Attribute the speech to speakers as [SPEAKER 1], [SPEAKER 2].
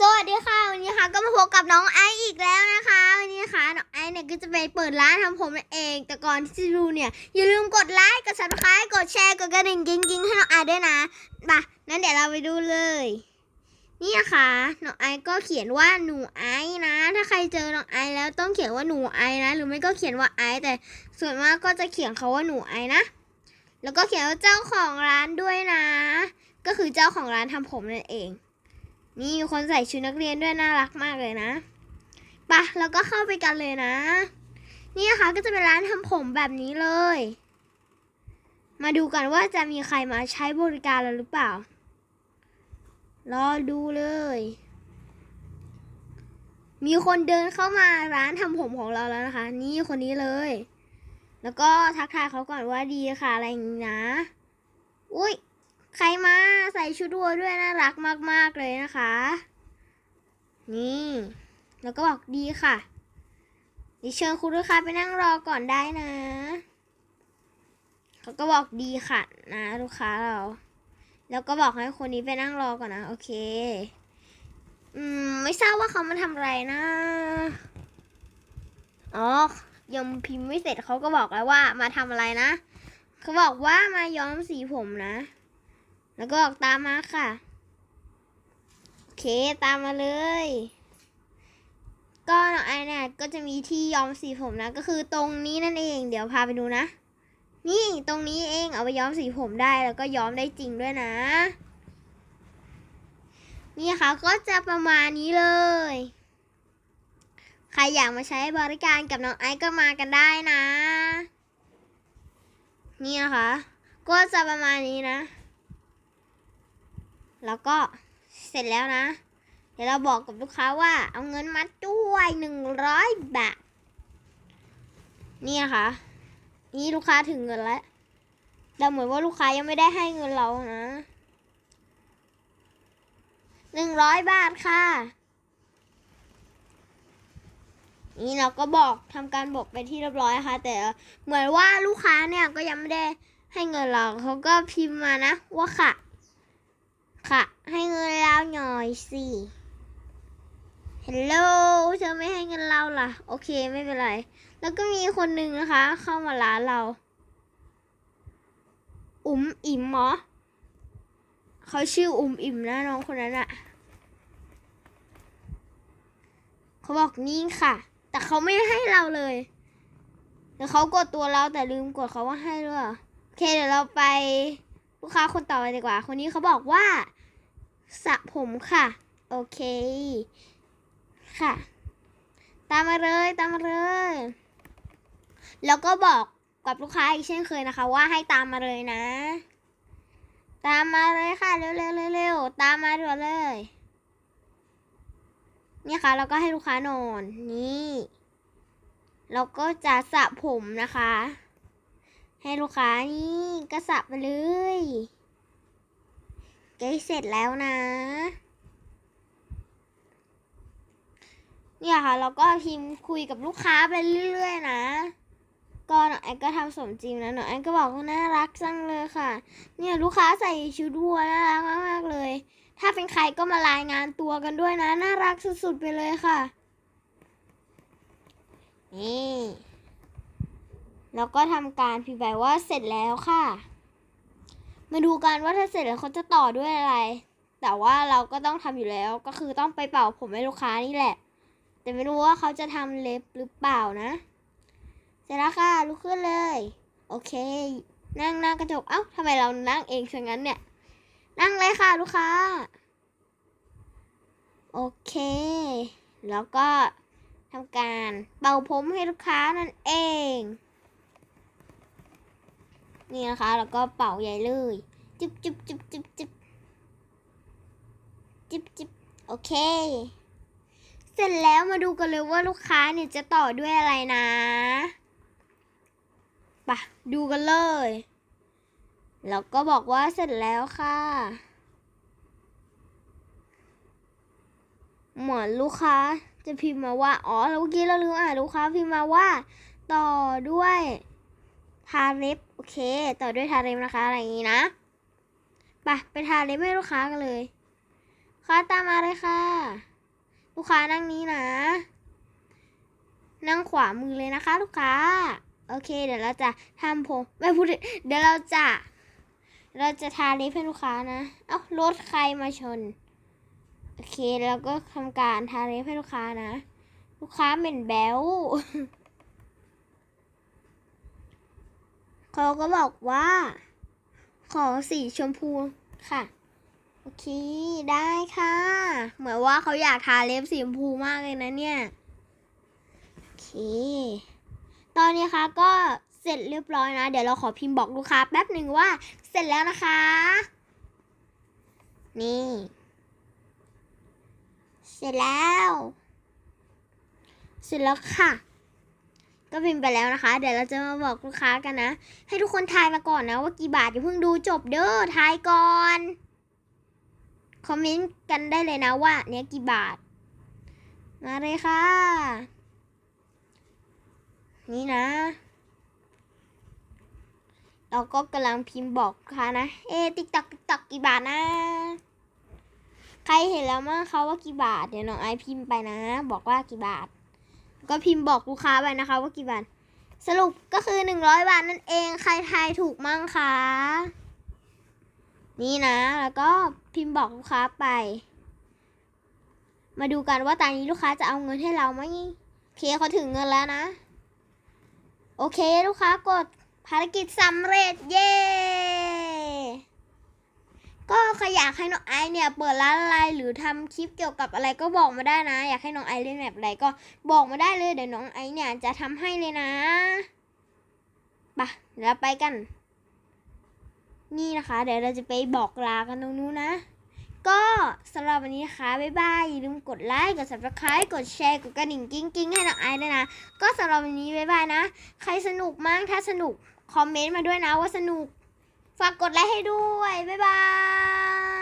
[SPEAKER 1] สวัสดีค่ะวันนี้ค่ะก็มาพบกับน้องไอซ์อีกแล้วนะคะวันนี้ค่ะน้องไอซ์เนี่ยก็จะไปเปิดร้านทำผมนั่นเอง แต่ก่อนที่จะดูเนี่ยอย่าลืมกดไลค์กด subscribe กดแชร์กดกระดิ่งกิ๊งกิ๊งให้น้องไอซ์ด้วยนะมานั้นเดี๋ยวเราไปดูเลย นี่นะคะน้องไอซ์ก็เขียนว่าหนูไอซ์นะ ถ้าใครเจอน้องไอซ์แล้วต้องเขียนว่าหนูไอซ์นะ หรือไม่ก็เขียนว่าไอซ์แต่ส่วนมากก็จะเขียนเขาว่าหนูไอซ์นะ แล้วก็เขียนว่าเจ้าของร้านด้วยนะ ก็คือเจ้าของร้านทำผมนั่นเอง นี่มีคนใส่ชุดนักเรียนด้วยน่ารักมากเลยนะปะเราก็เข้าไปกันเลยนะ นี่นะคะก็จะเป็นร้านทำผมแบบนี้เลย มาดูกันว่าจะมีใครมาใช้บริการเราหรือเปล่า รอดูเลย มีคนเดินเข้ามาร้านทำผมของเราแล้วนะคะ นี่คนนี้เลย แล้วก็ทักทายเขาก่อนว่าดีค่ะอะไรอย่างนี้นะ อุ้ย ใครมาใส่ชุดวัวด้วยน่ารักมาก ๆ เลยนะคะ นี่ แล้วก็บอกดีค่ะดิเชิญคุณลูกค้าไปนั่งรอก่อนได้นะ เขาก็บอกดีค่ะนะลูกค้าเรา แล้วก็บอกให้คนนี้ไปนั่งรอก่อนนะ โอเค อืม ไม่ทราบว่าเขามาทำอะไรนะ อ๋อ ยังพิมพ์ไม่เสร็จเขาก็บอกแล้วว่ามาทำอะไรนะ เขาบอกว่ามาย้อมสีผมนะ แล้วก็ออกตามมาค่ะ โอเคตามมาเลย ก็น้องไอเนี่ยก็จะมีที่ย้อมสีผมนะ ก็คือตรงนี้นั่นเอง เดี๋ยวพาไปดูนะ นี่ตรงนี้เองเอาไปย้อมสีผมได้แล้วก็ย้อมได้จริงด้วยนะ นี่ค่ะก็จะประมาณนี้เลย ใครอยากมาใช้บริการกับน้องไอก็มากันได้นะ นี่นะคะ ก็จะประมาณนี้นะ แล้วก็เสร็จแล้วนะ เดี๋ยวเราบอกกับลูกค้าว่า เอาเงินมาด้วยหนึ่งร้อยบาทนี่นะคะ นี่ลูกค้าถึงเงินแล้ว แต่เหมือนว่าลูกค้ายังไม่ได้ให้เงินเรานะหนึ่งร้อยบาทค่ะ นี่เราก็บอกทำการบอกไปที่เรียบร้อยค่ะ แต่เหมือนว่าลูกค้าเนี่ยก็ยังไม่ได้ให้เงินเราเขาก็พิมพ์มานะว่าค่ะ ค่ะ ให้เงินเราหน่อยสิ ฮัลโหลเธอไม่ให้เงินเราล่ะ โอเคไม่เป็นไร แล้วก็มีคนหนึ่งนะคะ เข้ามาร้านเรา อุ๋มอิ่มเหรอเขาชื่ออุ๋มอิ่มนะน้องคนนั้นอะเขาบอกนี่ค่ะ แต่เขาไม่ให้เราเลยเดี๋ยวเขากดตัวเราแต่ลืมกดเขาว่าให้ด้วยโอเคเดี๋ยวเราไป ลูกค้าคนต่อไปดีกว่า คนนี้เขาบอกว่าสระผมค่ะ โอเค ค่ะ ตามมาเลยตามมาเลย แล้วก็บอกกับลูกค้าอีกเช่นเคยนะคะ ว่าให้ตามมาเลยนะ ตามมาเลยค่ะ เร็วเร็วเร็วเร็วตามมาด่วนเลย เนี่ยค่ะ เราก็ให้ลูกค้านอน นี่ เราก็จะสระผมนะคะ ให้ลูกค้านี่ก็สระไปเลยใกล้เสร็จแล้วนะ เนี่ยค่ะเราก็พิมพ์คุยกับลูกค้าไปเรื่อยๆนะก็น้องแอนก็ทำสมจริงนะน้องแอนก็บอกว่าน่ารักจังเลยค่ะ เนี่ยลูกค้าใส่ชุดวัวน่ารักมากๆเลย ถ้าเป็นใครก็มารายงานตัวกันด้วยนะ น่ารักสุดๆไปเลยค่ะ นี่ แล้วก็ทำการพิมพ์ไปว่าเสร็จแล้วค่ะ มาดูกันว่าถ้าเสร็จแล้วเขาจะต่อด้วยอะไร แต่ว่าเราก็ต้องทำอยู่แล้วก็คือต้องไปเป่าผมให้ลูกค้านี่แหละ แต่ไม่รู้ว่าเขาจะทำเล็บหรือเปล่านะ เสร็จแล้วค่ะลุกขึ้นเลย โอเค นั่งหน้ากระจก เอ้าทำไมเรานั่งเองเช่นงั้นเนี่ย นั่งเลยค่ะลูกค้า โอเค แล้วก็ทำการเป่าผมให้ลูกค้านั่นเอง นี่นะคะ แล้วก็เป่าใหญ่เลยจิบจิบจิบจิบจิบจิบจิบโอเค เสร็จแล้วมาดูกันเลยว่าลูกค้าเนี่ยจะต่อด้วยอะไรนะปะดูกันเลย แล้วก็บอกว่าเสร็จแล้วค่ะ เหมือนลูกค้าจะพิมพ์มาว่า อ๋อ แล้วเมื่อกี้เราลืมอ่านลูกค้าพิมพ์มาว่า ต่อด้วยทาเล็บ โอเค ต่อด้วยทาเล็บนะคะ อะไรอย่างนี้นะไปไปทาเล็บให้ลูกค้ากันเลยค้าตามมาเลยค่ะ ลูกค้านั่งนี้นะ นั่งขวามือเลยนะคะ ลูกค้า โอเค เดี๋ยวเราจะทำผมไม่พูดเดี๋ยวเราจะ เราจะทาเล็บให้ลูกค้านะเอ้ารถใครมาชน โอเค แล้วก็ทำการทาเล็บให้ลูกค้านะ ลูกค้าเหม็นแบว เขาก็บอกว่า ขอสีชมพูค่ะ โอเค ได้ค่ะ เหมือนว่าเขาอยากทาเล็บสีชมพูมากเลยนะเนี่ย โอเค ตอนนี้คะก็เสร็จเรียบร้อยนะ เดี๋ยวเราขอพิมพ์บอกลูกค้าแป๊บหนึ่งว่าเสร็จแล้วนะคะ นี่ เสร็จแล้ว เสร็จแล้วค่ะ ก็พิมพ์ไปแล้วนะคะ เดี๋ยวเราจะมาบอกลูกค้ากันนะ ให้ทุกคนทายมาก่อนนะว่ากี่บาทอย่าเพิ่งดูจบเด้อทายก่อนคอมเมนต์กันได้เลยนะว่า เนี้ยกี่บาท มาเลยค่ะ นี่นะ เราก็กำลังพิมพ์บอกลูกค้านะ เอ๊ติ๊กตักติ๊กตักกี่บาทนะ ใครเห็นแล้วมั้งเขาว่ากี่บาท เดี๋ยวน้องไอพิมพ์ไปนะ บอกว่ากี่บาท ก็พิมพ์บอกลูกค้าไปนะคะว่ากี่บาทสรุปก็คือหนึ่งร้อยบาทนั่นเองใครทายถูกมั่งคะนี่นะ แล้วก็พิมพ์บอกลูกค้าไป มาดูกันว่าตอนนี้ลูกค้าจะเอาเงินให้เราไหมโอเคเขาถึงเงินแล้วนะ โอเคลูกค้ากดภารกิจสำเร็จเย้ ก็ใครอยากให้น้องไอซ์เนี่ยเปิดร้านอะไรหรือทำคลิปเกี่ยวกับอะไรก็บอกมาได้นะ อยากให้น้องไอซ์เล่นแบบอะไรก็บอกมาได้เลยเดี๋ยวน้องไอซ์เนี่ยจะทำให้เลยนะไปะเดี๋ยวไปกัน นี่นะคะ เดี๋ยวเราจะไปบอกลากันตรงนู้นนะ ก็สำหรับวันนี้นะคะ บ๊ายบาย อย่าลืมกดไลค์ กด subscribe กดแชร์ กดกระดิ่งกิ้งกิ้งให้น้องไอซ์ด้วยนะ ก็สำหรับวันนี้บ๊ายบายนะ ใครสนุกมั้งถ้าสนุก คอมเมนต์มาด้วยนะว่าสนุก ฝากกดไลค์ให้ด้วย บ๊ายบาย